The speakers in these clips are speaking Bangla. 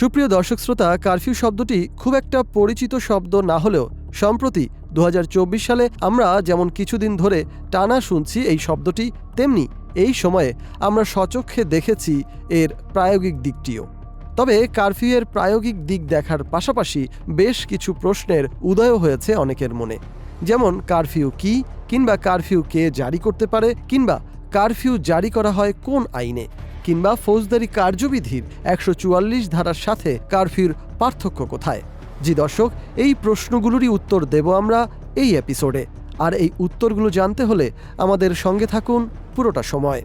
সুপ্রিয় দর্শক শ্রোতা কারফিউ শব্দটি খুব একটা পরিচিত শব্দ না হলেও সম্প্রতি দু হাজার চব্বিশ সালে আমরা যেমন কিছুদিন ধরে টানা শুনছি এই শব্দটি, তেমনি এই সময়ে আমরা সচক্ষে দেখেছি এর প্রায়োগিক দিকটিও। তবে কারফিউয়ের প্রায়োগিক দিক দেখার পাশাপাশি বেশ কিছু প্রশ্নের উদয় হয়েছে অনেকের মনে। যেমন কারফিউ কি কিংবা কারফিউ কে জারি করতে পারে কিংবা কারফিউ জারি করা হয় কোন আইনে? কিংবা ফৌজদারি কার্যবিধির একশো চুয়াল্লিশ ধারার সাথে কারফিউর পার্থক্য কোথায়? জি দর্শক, এই প্রশ্নগুলোরই উত্তর দেব আমরা এই এপিসোডে আর এই উত্তরগুলো জানতে হলে আমাদের সঙ্গে থাকুন পুরোটা সময়।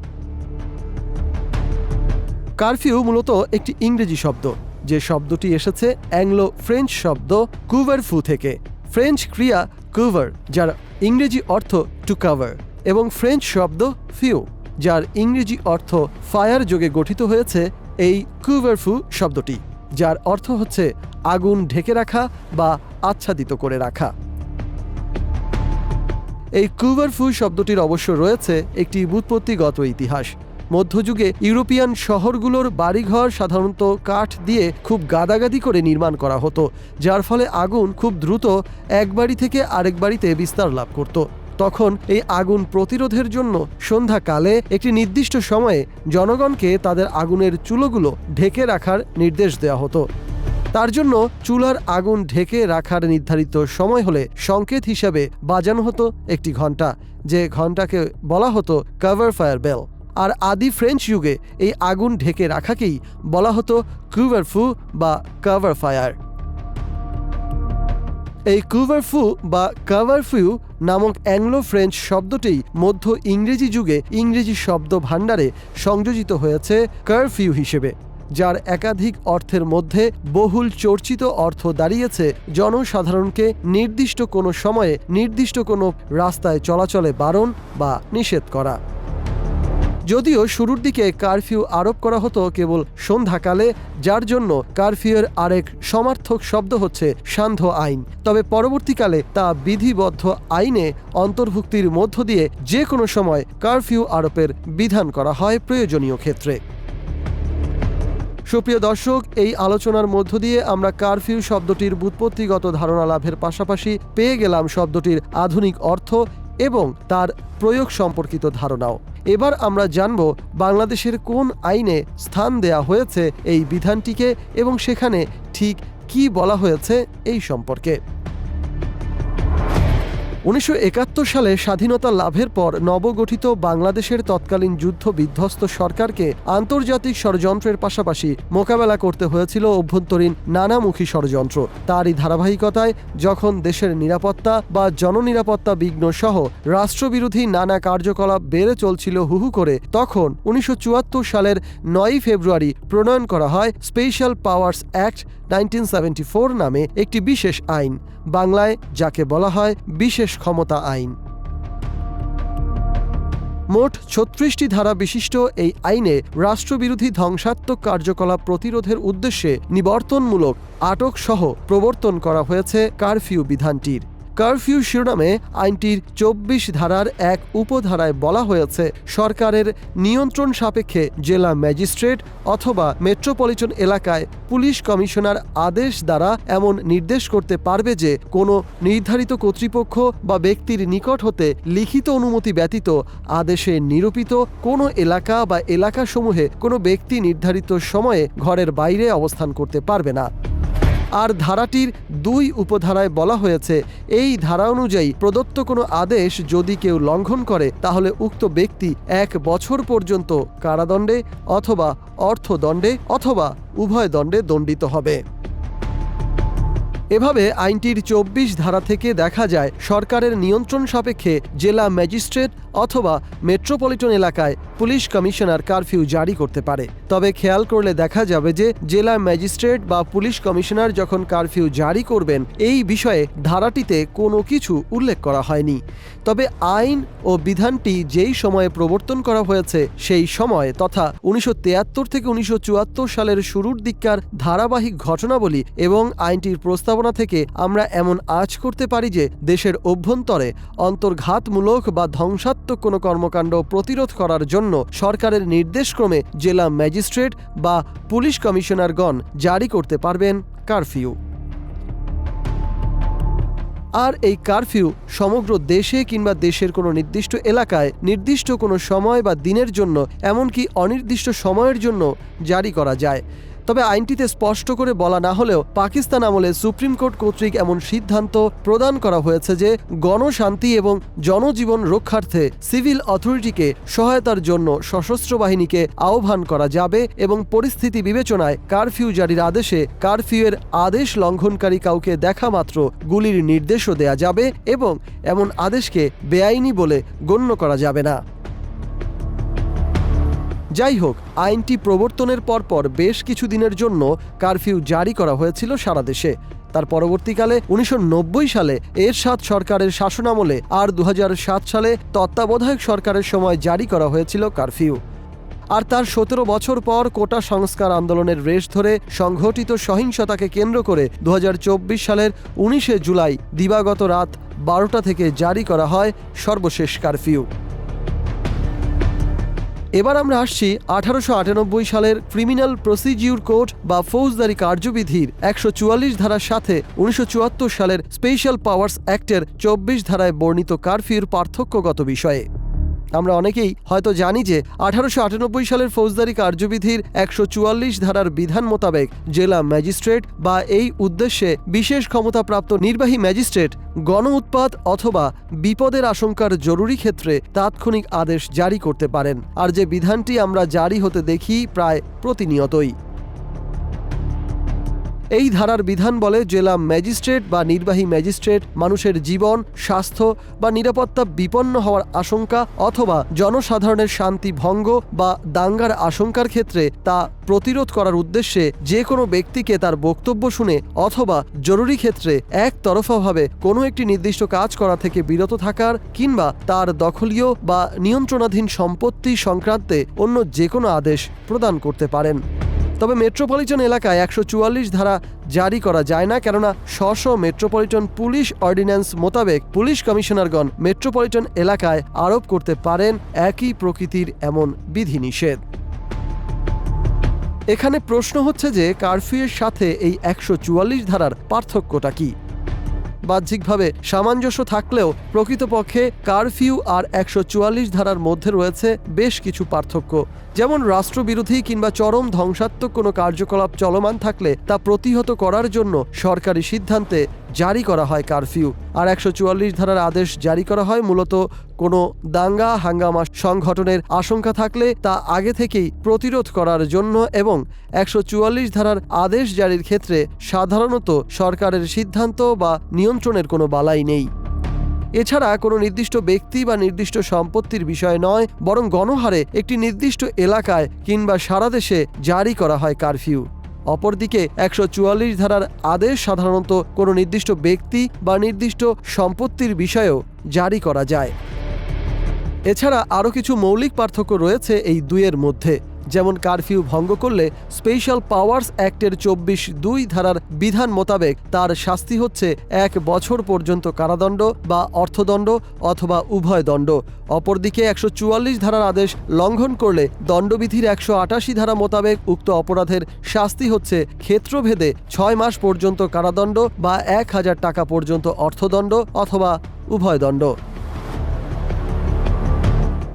কারফিউ মূলত একটি ইংরেজি শব্দ, যে শব্দটি এসেছে অ্যাংলো ফ্রেঞ্চ শব্দ কুভার ফু থেকে। ফ্রেঞ্চ ক্রিয়া কুভার, যার ইংরেজি অর্থ টু কাভার এবং ফ্রেঞ্চ শব্দ ফিউ যার ইংরেজি অর্থ ফায়ার যোগে গঠিত হয়েছে এই কুভারফু শব্দটি, যার অর্থ হচ্ছে আগুন ঢেকে রাখা বা আচ্ছাদিত করে রাখা। এই কুভারফু শব্দটির অবশ্য রয়েছে একটি বুৎপত্তিগত ইতিহাস। মধ্যযুগে ইউরোপিয়ান শহরগুলোর বাড়িঘর সাধারণত কাঠ দিয়ে খুব গাদাগাদি করে নির্মাণ করা হতো, যার ফলে আগুন খুব দ্রুত এক বাড়ি থেকে আরেক বাড়িতে বিস্তার লাভ করত। তখন এই আগুন প্রতিরোধের জন্য সন্ধ্যাকালে একটি নির্দিষ্ট সময়ে জনগণকে তাদের আগুনের চুলোগুলো ঢেকে রাখার নির্দেশ দেওয়া হতো। তার জন্য চুলার আগুন ঢেকে রাখার নির্ধারিত সময় হলে সংকেত হিসাবে বাজানো হতো একটি ঘণ্টা যে ঘন্টাকে বলা হতো কাভার ফায়ার বেল আর আদি ফ্রেঞ্চ যুগে এই আগুন ঢেকে রাখাকেই বলা হতো কুভারফু বা কাভার ফায়ার এই কুভারফু বা কাভারফিউ নামক অ্যাংলো ফ্রেঞ্চ শব্দটি মধ্য ইংরেজি যুগে ইংরেজি শব্দ ভাণ্ডারে সংযোজিত হয়েছে কারফিউ হিসেবে, যার একাধিক অর্থের মধ্যে বহুল চর্চিত অর্থ দাঁড়িয়েছে জনসাধারণকে নির্দিষ্ট কোনো সময়ে নির্দিষ্ট কোনো রাস্তায় চলাচলে বারণ বা নিষেধ করা। যদিও শুরুর দিকে কারফিউ আরোপ করা হতো কেবল সন্ধ্যাকালে, যার জন্য কারফিউয়ের আরেক সমার্থক শব্দ হচ্ছে সান্ধ্য আইন। তবে পরবর্তীকালে তা বিধিবদ্ধ আইনে অন্তর্ভুক্তির মধ্য দিয়ে যে কোনো সময় কারফিউ আরোপের বিধান করা হয় প্রয়োজনীয় ক্ষেত্রে। সুপ্রিয় দর্শক, এই আলোচনার মধ্য দিয়ে আমরা কারফিউ শব্দটির বুৎপত্তিগত ধারণা লাভের পাশাপাশি পেয়ে গেলাম শব্দটির আধুনিক অর্থ এবং তার প্রয়োগ সম্পর্কিত ধারণাও। এবার আমরা জানব বাংলাদেশের কোন আইনে স্থান দেয়া হয়েছে এই বিধানটিকে এবং সেখানে ঠিক কি বলা হয়েছে এই সম্পর্কে। উনিশশো একাত্তর সালে স্বাধীনতা লাভের পর নবগঠিত বাংলাদেশের তৎকালীন যুদ্ধ বিধ্বস্ত সরকারকে আন্তর্জাতিক ষড়যন্ত্রের পাশাপাশি মোকাবেলা করতে হয়েছিল অভ্যন্তরীণ নানামুখী ষড়যন্ত্র। তারই ধারাবাহিকতায় যখন দেশের নিরাপত্তা বা জননিরাপত্তা বিঘ্ন সহ রাষ্ট্রবিরোধী নানা কার্যকলাপ বেড়ে চলছিল হুহু করে, তখন উনিশশো চুয়াত্তর সালের নয়ই ফেব্রুয়ারি প্রণয়ন করা হয় স্পেশাল পাওয়ার্স অ্যাক্ট নাইনটিন নামে একটি বিশেষ আইন, বাংলায় যাকে বলা হয় বিশেষ ক্ষমতা আইন। মোট ছত্রিশটি ধারা বিশিষ্ট এই আইনে রাষ্ট্রবিরোধী ধ্বংসাত্মক কার্যকলাপ প্রতিরোধের উদ্দেশ্যে নিবর্তনমূলক আটক সহ প্রবর্তন করা হয়েছে কারফিউ বিধানটির। কারফিউ শিরোনামে আইনটির চব্বিশ ধারার এক উপধারায় বলা হয়েছে, সরকারের নিয়ন্ত্রণ সাপেক্ষে জেলা ম্যাজিস্ট্রেট অথবা মেট্রোপলিটন এলাকায় পুলিশ কমিশনার আদেশ দ্বারা এমন নির্দেশ করতে পারবে যে কোনো নির্ধারিত কর্তৃপক্ষ বা ব্যক্তির নিকট হতে লিখিত অনুমতি ব্যতীত আদেশে নিরূপিত কোনো এলাকা বা এলাকাসমূহে কোনো ব্যক্তি নির্ধারিত সময়ে ঘরের বাইরে অবস্থান করতে পারবে না। আর ধারাটির দুই উপধারায় বলা হয়েছে, এই ধারা অনুযায়ী প্রদত্ত কোনো আদেশ যদি কেউ লঙ্ঘন করে, তাহলে উক্ত ব্যক্তি এক বছর পর্যন্ত কারাদণ্ডে অথবা অর্থদণ্ডে অথবা উভয় দণ্ডে দণ্ডিত হবে। এভাবে আইনটির চব্বিশ ধারা থেকে দেখা যায় সরকারের নিয়ন্ত্রণ সাপেক্ষে জেলা ম্যাজিস্ট্রেট অথবা মেট্রোপলিটন এলাকায় পুলিশ কমিশনার কারফিউ জারি করতে পারে। তবে খেয়াল করলে দেখা যাবে যে জেলা ম্যাজিস্ট্রেট বা পুলিশ কমিশনার যখন কারফিউ জারি করবেন, এই বিষয়ে ধারাটিতে কোনো কিছু উল্লেখ করা হয়নি। তবে আইন ও বিধানটি যেই সময়ে প্রবর্তন করা হয়েছে, সেই সময় তথা উনিশশো তিয়াত্তর থেকে উনিশশো চুয়াত্তর সালের শুরুর দিককার ধারাবাহিক ঘটনাবলী এবং আইনটির প্রস্তাব প্রস্তাবনা থেকে আমরা এমন আজ করতে পারি যে দেশের অভ্যন্তরে অন্তর্ঘাতমূলক বা ধ্বংসাত্মক কোনো কর্মকাণ্ড প্রতিরোধ করার জন্য সরকারের নির্দেশক্রমে জেলা ম্যাজিস্ট্রেট বা পুলিশ কমিশনারগণ জারি করতে পারবেন কারফিউ। আর এই কারফিউ সমগ্র দেশে কিংবা দেশের কোনো নির্দিষ্ট এলাকায় নির্দিষ্ট কোনো সময় বা দিনের জন্য, এমনকি অনির্দিষ্ট সময়ের জন্য জারি করা যায়। তবে আইনটিতে স্পষ্ট করে বলা না হলেও পাকিস্তান আমলে সুপ্রিম কোর্ট কর্তৃক এমন সিদ্ধান্ত প্রদান করা হয়েছে যে গণশান্তি এবং জনজীবন রক্ষার্থে সিভিল অথরিটিকে সহায়তার জন্য সশস্ত্র বাহিনীকে আহ্বান করা যাবে এবং পরিস্থিতি বিবেচনায় কারফিউ জারির আদেশে কারফিউয়ের আদেশ লঙ্ঘনকারী কাউকে দেখা মাত্র গুলির নির্দেশও দেয়া যাবে এবং এমন আদেশকে বেআইনি বলে গণ্য করা যাবে না। যাই হোক আইনটি প্রবর্তনের পরপর বেশ কিছু দিনের জন্য কারফিউ জারি করা হয়েছিল সারা দেশে। তার পরবর্তীকালে উনিশশো নব্বই সালে এর এরশাদ সরকারের শাসনামলে আর দু হাজার সাত সালে তত্ত্বাবধায়ক সরকারের সময় জারি করা হয়েছিল কারফিউ। আর তার সতেরো বছর পর কোটা সংস্কার আন্দোলনের রেশ ধরে সংঘটিত সহিংসতাকে কেন্দ্র করে দু হাজার চব্বিশ সালের উনিশে জুলাই দিবাগত রাত বারোটা থেকে জারি করা হয় সর্বশেষ কারফিউ। এবার আমরা আসছি আঠারোশো আটানব্বই সালের ক্রিমিনাল প্রসিজিউর কোর্ট বা ফৌজদারি কার্যবিধির একশো চুয়াল্লিশ ধারার সাথে উনিশশো চুয়াত্তর সালের স্পেশাল পাওয়ার্স অ্যাক্টের চব্বিশ ধারায় বর্ণিত কারফিউর পার্থক্যগত বিষয়ে। আমরা অনেকেই হয়তো জানি যে আঠারোশো আটানব্বই সালের ফৌজদারি কার্যবিধির একশো চুয়াল্লিশ ধারার বিধান মোতাবেক জেলা ম্যাজিস্ট্রেট বা এই উদ্দেশ্যে বিশেষ ক্ষমতাপ্রাপ্ত নির্বাহী ম্যাজিস্ট্রেট গণ উৎপাত অথবা বিপদের আশঙ্কার জরুরি ক্ষেত্রে তাৎক্ষণিক আদেশ জারি করতে পারেন। আর যে বিধানটি আমরা জারি হতে দেখি প্রায় প্রতিনিয়তই। এই ধারার বিধান বলে জেলা ম্যাজিস্ট্রেট বা নির্বাহী ম্যাজিস্ট্রেট মানুষের জীবন, স্বাস্থ্য বা নিরাপত্তা বিপন্ন হওয়ার আশঙ্কা অথবা জনসাধারণের শান্তি ভঙ্গ বা দাঙ্গার আশঙ্কার ক্ষেত্রে তা প্রতিরোধ করার উদ্দেশ্যে যে কোনো ব্যক্তিকে তার বক্তব্য শুনে অথবা জরুরি ক্ষেত্রে একতরফাভাবে কোনো একটি নির্দিষ্ট কাজ করা থেকে বিরত থাকার কিংবা তার দখলীয় বা নিয়ন্ত্রণাধীন সম্পত্তি সংক্রান্তে অন্য যে কোনো আদেশ প্রদান করতে পারেন। তবে মেট্রোপলিটন এলাকায় একশো চুয়াল্লিশ ধারা জারি করা যায় না, কেননা শশ মেট্রোপলিটন পুলিশ অর্ডিন্যান্স মোতাবেক পুলিশ কমিশনারগণ মেট্রোপলিটন এলাকায় আরোপ করতে পারেন একই প্রকৃতির এমন বিধিনিষেধ। এখানে প্রশ্ন হচ্ছে যে, কারফিউয়ের সাথে এই একশো চুয়াল্লিশ ধারার পার্থক্যটা কী? বাহ্যিকভাবে সামঞ্জস্য থাকলেও প্রকৃতপক্ষে কারফিউ আর একশো চুয়াল্লিশ ধারার মধ্যে রয়েছে বেশ কিছু পার্থক্য। যেমন রাষ্ট্রবিরোধী কিংবা চরম ধ্বংসাত্মক কোনো কার্যকলাপ চলমান থাকলে তা প্রতিহত করার জন্য সরকারি সিদ্ধান্তে জারি করা হয় কারফিউ। আর একশো চুয়াল্লিশ ধারার আদেশ জারি করা হয় মূলত কোনো দাঙ্গা, হাঙ্গামা সংঘটনের আশঙ্কা থাকলে তা আগে থেকেই প্রতিরোধ করার জন্য এবং একশো চুয়াল্লিশ ধারার আদেশ জারির ক্ষেত্রে সাধারণত সরকারের সিদ্ধান্ত বা নিয়ন্ত্রণের কোনো বালাই নেই। এছাড়া কোনো নির্দিষ্ট ব্যক্তি বা নির্দিষ্ট সম্পত্তির বিষয় নয়, বরং গণহারে একটি নির্দিষ্ট এলাকায় কিংবা সারা দেশে জারি করা হয় কারফিউ। অপরদিকে একশো চুয়াল্লিশ ধারার আদেশ সাধারণত কোনো নির্দিষ্ট ব্যক্তি বা নির্দিষ্ট সম্পত্তির বিষয়েও জারি করা যায়। এছাড়া আরও কিছু মৌলিক পার্থক্য রয়েছে এই দুইয়ের মধ্যে। যেমন কারফিউ ভঙ্গ করলে স্পেশাল পাওয়ার্স অ্যাক্টের চব্বিশ দুই ধারার বিধান মোতাবেক তার শাস্তি হচ্ছে এক বছর পর্যন্ত কারাদণ্ড বা অর্থদণ্ড অথবা উভয় দণ্ড। অপরদিকে একশো চুয়াল্লিশ ধারার আদেশ লঙ্ঘন করলে দণ্ডবিধির একশো আটাশি ধারা মোতাবেক উক্ত অপরাধের শাস্তি হচ্ছে ক্ষেত্রভেদে ছয় মাস পর্যন্ত কারাদণ্ড বা এক হাজার টাকা পর্যন্ত অর্থদণ্ড অথবা উভয় দণ্ড।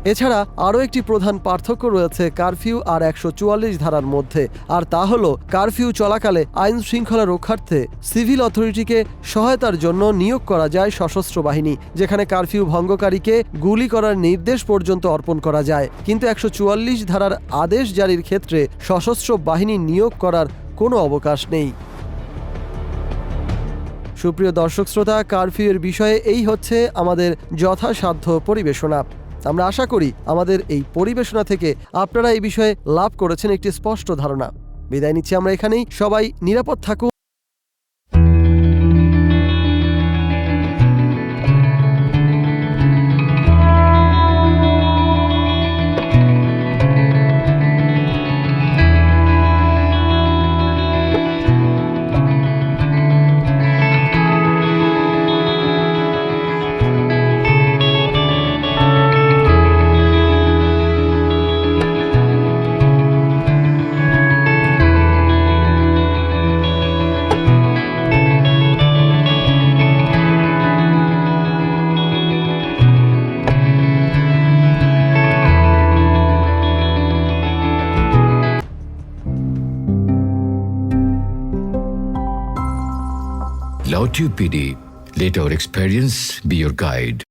এছাড়া আরও একটি প্রধান পার্থক্য রয়েছে কারফিউ আর একশো চুয়াল্লিশ ধারার মধ্যে। আর তা হল, কারফিউ চলাকালে আইন শৃঙ্খলা রক্ষার্থে সিভিল অথরিটিকে সহায়তার জন্য নিয়োগ করা যায় সশস্ত্র বাহিনী, যেখানে কারফিউ ভঙ্গকারীকে গুলি করার নির্দেশ পর্যন্ত অর্পণ করা যায়। কিন্তু একশো চুয়াল্লিশ ধারার আদেশ জারির ক্ষেত্রে সশস্ত্র বাহিনী নিয়োগ করার কোনো অবকাশ নেই। সুপ্রিয় দর্শক শ্রোতা, কারফিউয়ের বিষয়ে এই হচ্ছে আমাদের যথাসাধ্য পরিবেশনা। আমরা আশা করি আমাদের এই পরিবেশনা থেকে আপনারা এই বিষয়ে লাভ করেছেন একটি স্পষ্ট ধারণা। বিদায় নিচ্ছি আমরা এখানেই। সবাই নিরাপদ থাকুন। Lautue PD, let our experience be your guide.